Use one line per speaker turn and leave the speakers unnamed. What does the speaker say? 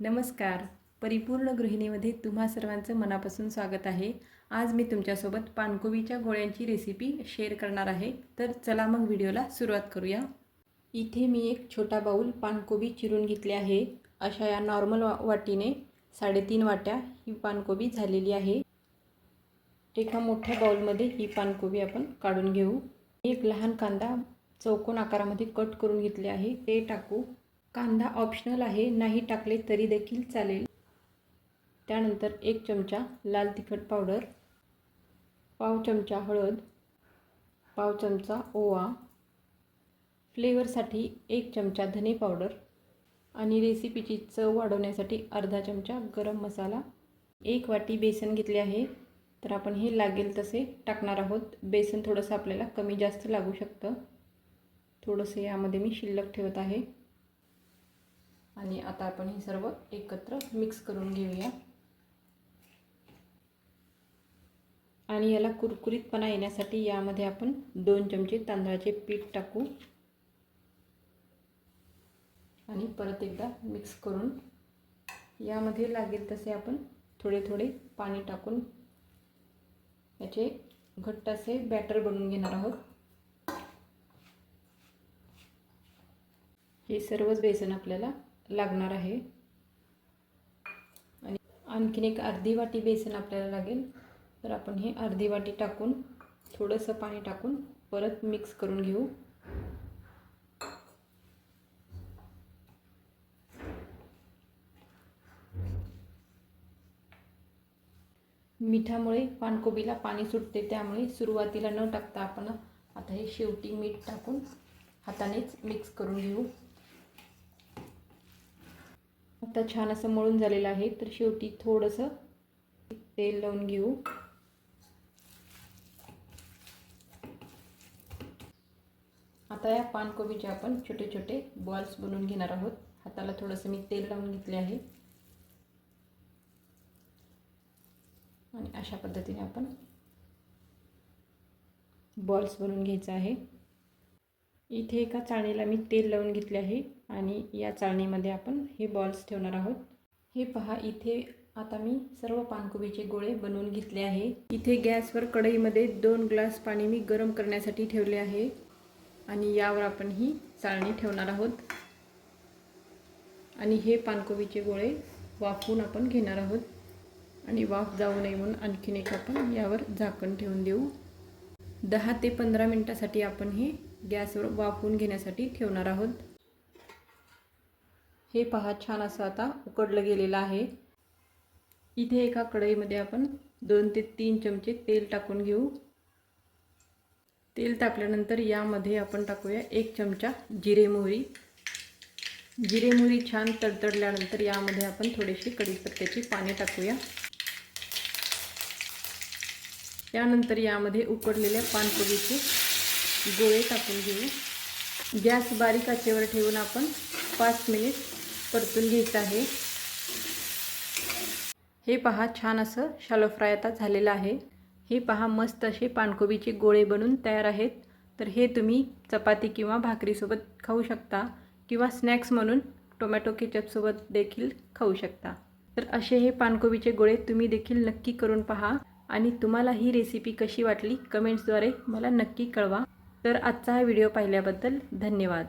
नमस्कार. परिपूर्ण गृहिणीमध्ये तुम्हा सर्वांचं मनापासून स्वागत आहे. आज मी तुमच्यासोबत पानकोबीच्या गोळ्यांची रेसिपी शेअर करणार आहे. तर चला मग व्हिडिओला सुरुवात करूया. इथे मी एक छोटा बाऊल पानकोबी चिरून घेतले आहे. अशा या नॉर्मल वा वाटीने साडेतीन वाट्या ही पानकोबी झालेली आहे. एका मोठ्या बाऊलमध्ये ही पानकोबी आपण काढून घेऊ. एक लहान कांदा चौकोन आकारामध्ये कट करून घेतले आहे. ते टाकू. कांदा ऑप्शनल आहे नाही टाकले तरी देखील चालेल. त्यानंतर एक चमचा लाल तिखट पावडर पाव चमचा हळद पाव चमचा ओवा फ्लेवरसाठी एक चमचा धने पावडर आणि रेसिपीची चव वाढवण्यासाठी अर्धा चमचा गरम मसाला एक वाटी बेसन घेतले आहे. तर आपण हे लागेल तसे टाकणार आहोत. बेसन थोडंसं आपल्याला कमी जास्त लागू शकतं. थोडंसं यामध्ये मी शिल्लक ठेवत आहे. आणि आता आपण हे सर्व एकत्र मिक्स करून घेऊया. आणि याला कुरकुरीतपणा येण्यासाठी यामध्ये आपण दोन चमचे तांदळाचे पीठ टाकू. आणि परत एकदा मिक्स करून यामध्ये लागेल तसे आपण थोडे थोडे पाणी टाकून याचे घट्ट असे बॅटर बनवून घेणार आहोत. हे सर्वच बेसन आपल्याला लागणार आहे. आणि आणखीन एक अर्धी वाटी बेसन आपल्याला लागेल. तर आपण हे अर्धी वाटी टाकून थोडंसं पाणी टाकून परत मिक्स करून घेऊ. मिठामुळे पानकोबीला पाणी सुटते त्यामुळे सुरुवातीला न टाकता आपण आता हे शेवटी मीठ टाकून हातानेच मिक्स करून घेऊ. आता छान असं मळून झालेलं आहे. तर शेवटी थोडंसं तेल लावून घेऊ. आता या पानकोबीचे आपण छोटे छोटे बॉल्स बनवून घेणार आहोत. हाताला थोडंसं मी तेल लावून घेतले आहे. आणि अशा पद्धतीने आपण बॉल्स बनवून घ्यायचं आहे. इथे एका चाळणीला मी तेल लावून घेतले आहे आणि या चाळणीमध्ये आपण हे बॉल्स ठेवणार आहोत. हे पहा इथे आता मी सर्व पानकोबीचे गोळे बनवून घेतले आहे. इथे गॅसवर कढईमध्ये दोन ग्लास पाणी मी गरम करण्यासाठी ठेवले आहे आणि यावर आपण ही चाळणी ठेवणार आहोत. आणि हे पानकोबीचे गोळे वाफवून आपण घेणार आहोत. आणि वाफ जाऊ नये म्हणून आणखीन एक आपण यावर झाकण ठेवून देऊ. दहा ते पंधरा मिनटासाठी आपण हे गॅसवर वाफवून घेण्यासाठी ठेवणार आहोत. हे पहा छान असं आता उकडलं गेलेलं आहे. इथे एका कढईमध्ये आपण दोन ते तीन चमचे तेल टाकून घेऊ. तेल टाकल्यानंतर यामध्ये आपण टाकूया एक चमचा जिरे मोहरी. जिरे मोहरी छान तडतडल्यानंतर यामध्ये आपण थोडेसे कढीपत्त्याची पाने टाकूया. त्यानंतर यामध्ये उकडलेल्या पानकोबीचे गोळे टाकून घेऊ. गॅस बारीक आचेवर ठेवून आपण पाच मिनिट परतून घ्यायचं आहे. हे पहा छान असं शालो फ्राय आता झालेलं आहे. हे पहा मस्त असे पानकोबीचे गोळे बनून तयार आहेत. तर हे तुम्ही चपाती किंवा भाकरीसोबत खाऊ शकता किंवा स्नॅक्स म्हणून टोमॅटो केचपसोबत देखील खाऊ शकता. तर असे हे पानकोबीचे गोळे तुम्ही देखील नक्की करून पहा आणि तुम्हाला ही रेसिपी कशी वाटली कमेंट्सद्वारे मला नक्की कळवा. तर आजचा हा व्हिडिओ पाहिल्याबद्दल धन्यवाद.